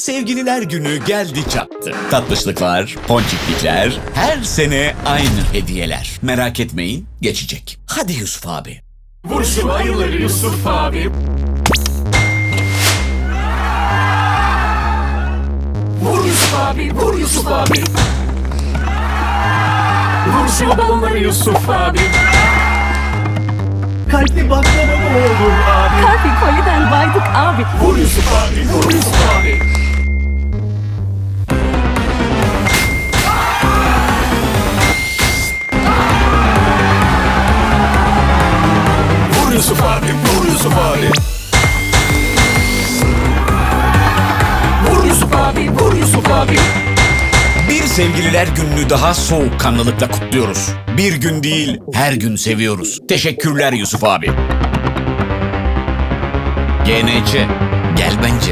Sevgililer günü geldi çattı. Tatlışlıklar, ponçiklikler, her sene aynı hediyeler. Merak etmeyin, geçecek. Hadi Yusuf abi. Vur şu ayıları Yusuf abi Vur Yusuf abi, vur Yusuf abi Vur şu balonları Yusuf abi Kalpli baklava mı olur abi Kalbi koliden baydık abi. Vur Yusuf abi, vur Yusuf abi Vur Yusuf abi, vur Yusuf abi Vur Yusuf abi, vur Yusuf abi Bir sevgililer gününü daha soğukkanlılıkla kutluyoruz. Bir gün değil, her gün seviyoruz. Teşekkürler Yusuf abi. GNC, gel bence.